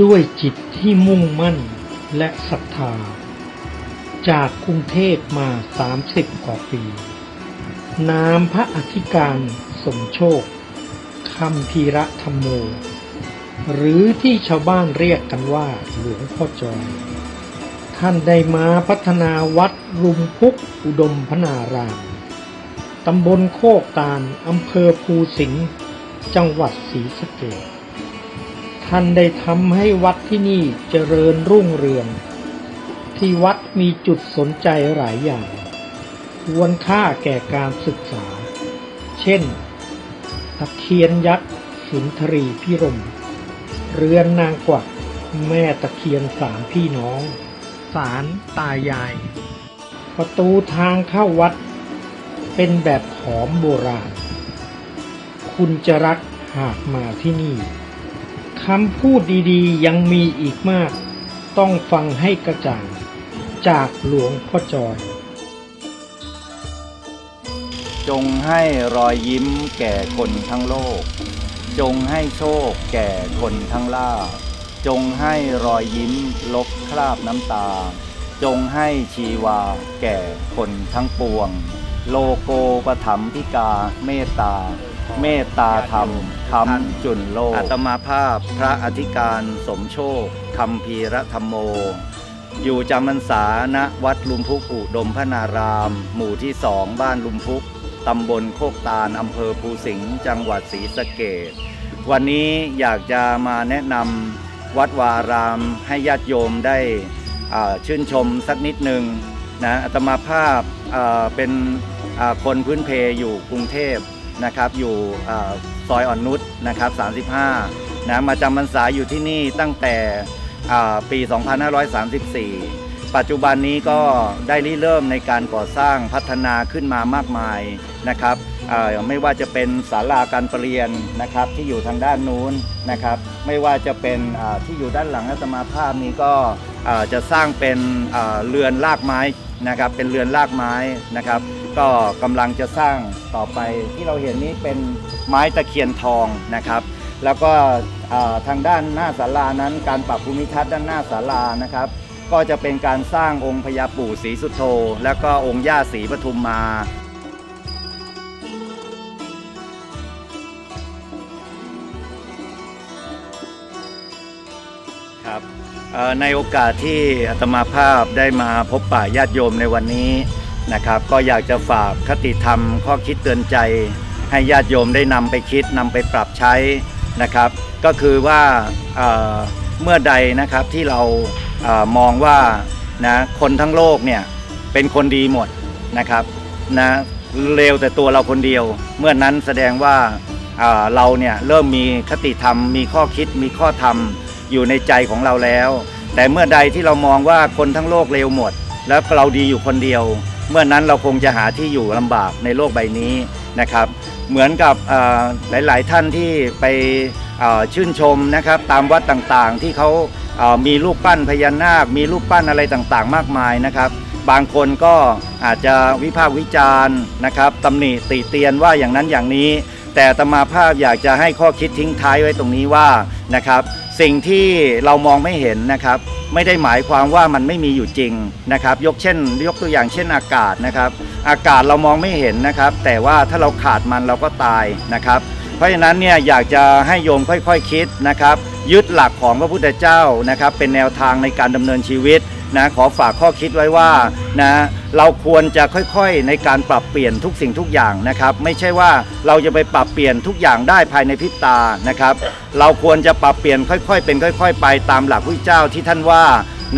ด้วยจิตที่มุ่งมั่นและศรัทธา จากกรุงเทพมา 30 กว่าปี นามพระอธิการสมโชคคำพีระธรรมโม หรือที่ชาวบ้านเรียกกันว่าหลวงพ่อจอย ท่านได้มาพัฒนาวัดรุมพุกอุดมพนาราม ตำบลโคกตาลอำเภอภูสิงห์ จังหวัดศรีสะเกษ ท่านได้ทำให้วัดที่นี่เจริญรุ่งเรือง ที่วัดมีจุดสนใจหลายอย่าง ควรค่าแก่การศึกษา เช่น ตะเคียนยักษ์สุนทรีพิรม เรือนนางกวัก แม่ตะเคียนสามพี่น้องศาลตายาย ประตูทางเข้าวัด เป็นแบบหอมโบราณ คุณจะรักหากมาที่นี่ คำพูดดีๆ ยังมีอีกมาก ต้องฟังให้กระจ่าง จากหลวงพ่อจอย จงให้รอยยิ้มแก่คนทั้งโลก จงให้โชคแก่คนทั้งล่า จงให้รอยยิ้มลบคราบน้ำตา จงให้ชีวาแก่คนทั้งปวง โลโกปถัมพิกาเมตตา เมตตาธรรมคำจุนโลกอัตมาภาพพระอธิการสมโชคคำพีระธรรมโม อยู่จำพรรษาณวัดลุมพุกอุดมพนาราม หมู่ที่สองบ้านลุมพุกตำบลโคกตาลอำเภอภูสิงห์จังหวัดศรีสะเกษวันนี้อยากจะมาแนะนำวัดวารามให้ญาติโยมได้ชื่นชมสักนิดหนึ่งนะอาตมาภาพเป็นคนพื้นเพอยู่กรุงเทพ นะครับอยู่ซอยอ่อนนุชนะครับ35นะมาจำพรรษาอยู่ที่นี่ตั้งแต่อ่าปี 2534 ปัจจุบันนี้ก็ได้ริเริ่มในการก่อสร้างพัฒนาขึ้นมามากมายนะครับไม่ว่าจะเป็นศาลาการประเรียนนะครับที่อยู่ทางด้านนู้นนะครับ ไม่ว่าจะเป็นที่อยู่ด้านหลังอาตมาภาพนี้ก็จะสร้างเป็นเรือนรากไม้นะครับเป็นเรือนรากไม้นะครับ ก็กำลังจะสร้างต่อไปที่เราเห็นนี้เป็นไม้ตะเคียนทองนะครับ แล้วก็ทางด้านหน้าศาลานั้น การปรับภูมิทัศน์ด้านหน้าศาลานะครับ ก็จะเป็นการสร้างองค์พญาปู่ศรีสุโธแล้วก็องค์ย่าศรีปทุมมาครับในโอกาสที่อาตมาภาพได้มาพบป่าญาติโยมในวันนี้ นะครับ ก็อยากจะฝากคติธรรมข้อคิดเตือนใจ ให้ญาติโยมได้นำไปคิดนำไปปรับใช้นะครับ ก็คือว่าเเมื่อใดนะครับที่เราเออมองว่านะคนทั้งโลกเนี่ยเป็นคนดีหมดนะครับนะเลวแต่ตัวเราคนเดียว เมื่อนั้นแสดงว่าเอ่อเราเนี่ยเริ่มมีคติธรรม มีข้อคิดมีข้อธรรมอยู่ในใจของเราแล้ว แต่เมื่อใดที่เรามองว่าคนทั้งโลกเลวหมด แล้วเราดีอยู่คนเดียว เมื่อนั้นเราคงจะหาที่อยู่ลำบากในโลกใบนี้นะครับ เหมือนกับหลายๆท่านที่ไปชื่นชมนะครับตามวัดต่างๆ ที่เขามีรูปปั้นพญานาค มีรูปปั้นอะไรต่างๆ มากมายนะครับ บางคนก็อาจจะวิพากษ์วิจารณ์นะครับตำหนิติเตียนว่าอย่างนั้นอย่างนี้ แต่ตมาภาพอยากจะให้ข้อคิดทิ้งท้ายไว้ตรงนี้ว่านะครับ สิ่งที่เรามองไม่เห็นนะครับไม่ได้หมายความว่ามันไม่มีอยู่จริงนะครับ ยกเช่น ยกตัวอย่างเช่นอากาศนะครับ อากาศเรามองไม่เห็นนะครับ แต่ว่าถ้าเราขาดมันเราก็ตายนะครับ เพราะฉะนั้นเนี่ยอยากจะให้โยมค่อยๆคคิดนะครับ ยึดหลักของพระพุทธเจ้านะครับ เป็นแนวทางในการดำเนินชีวิต นะขอฝากข้อคิดไว้ว่านะเราควรจะค่อยๆในการปรับเปลี่ยนทุกสิ่งทุกอย่างนะครับ ไม่ใช่ว่าเราจะไปปรับเปลี่ยนทุกอย่างได้ภายในพริบตานะครับ เราควรจะปรับเปลี่ยนค่อยๆ เป็นค่อย ๆ ไปตามหลักพระพุทธเจ้าที่ท่านว่า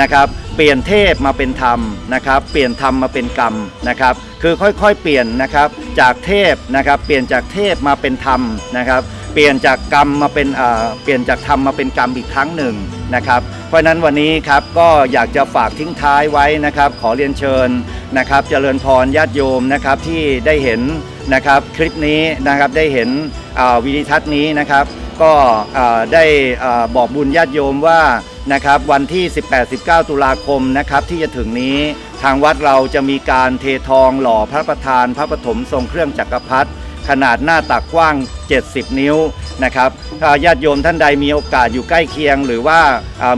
นะครับเปลี่ยนเทพมาเป็นธรรมนะครับ เปลี่ยนธรรมมาเป็นกรรมนะครับ คือค่อยๆ เปลี่ยนนะครับจากเทพนะครับ เปลี่ยนจากเทพมาเป็นธรรมนะครับ เปลี่ยนจากกรรมมาเป็นเปลี่ยนจากธรรมมาเป็นกรรมอีกครั้งหนึ่งนะครับเพราะนั้นวันนี้ครับก็อยากจะฝากทิ้งท้ายไว้นะครับ ขอเรียนเชิญนะครับเจริญพรญาติโยมนะครับที่ได้เห็นนะครับคลิปนี้นะครับได้เห็นวิดีทัศน์นี้นะครับ ก็ได้บอกบุญญาติโยมว่านะครับวันที่ 18-19 ตุลาคมนะครับที่จะถึงนี้ทางวัดเราจะมีการเททองหล่อพระประธาน พระปฐมทรงเครื่องจักรพรรดิ ขนาดหน้าตักกว้าง 70 นิ้วนะครับถ้าญาติโยมท่านใดมีโอกาสอยู่ใกล้เคียง หรือว่า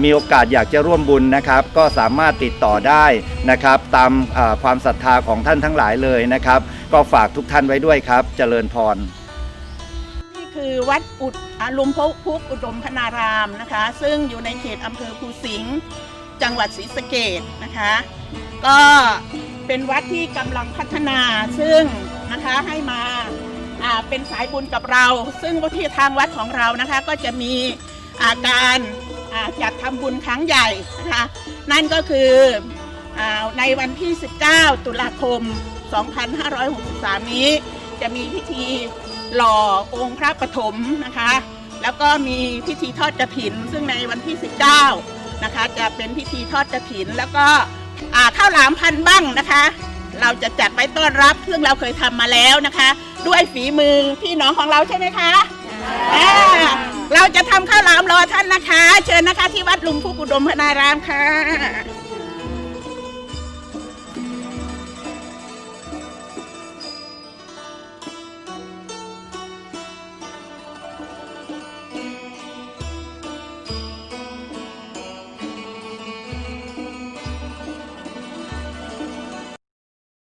มีโอกาสอยากจะร่วมบุญนะครับ ก็สามารถติดต่อได้นะครับ ตามความศรัทธาของท่านทั้งหลายเลยนะครับ ก็ฝากทุกท่านไว้ด้วยครับเจริญพรนี่คือวัดอุดอลุมพุพุกอุดมพนารามนะคะ ซึ่งอยู่ในเขตอำเภอภูสิงห์จังหวัดศรีสะเกดนะคะ ก็เป็นวัดที่กำลังพัฒนาซึ่งนะคะให้มา เป็นสายบุญกับเรา ซึ่งวัที่ทางวัดของเรานะคะก็จะมีาการาจัดทำบุญครั้งใหญ่นะคะนั่นก็คืออในวันที่ 19 ตุลาคม 2563 นี้ จะมีพิธีหล่อองค์พระปฐมนะคะ แล้วก็มีพิธีทอดกระถิน ซึ่งในวันที่ 19 นะคะ จะเป็นพิธีทอดกระถิน แล้วก็ข้าวหลามพันบ้างนะคะ เราจะจัดไว้ต้อนรับซึ่งเราเคยทำมาแล้วนะคะ ด้วยฝีมือพี่น้องของเราใช่ไหมคะอ่าเราจะทำข้าวหลามรอท่านนะคะ เชิญนะคะที่วัดลุงพุกอุดมพนารามค่ะ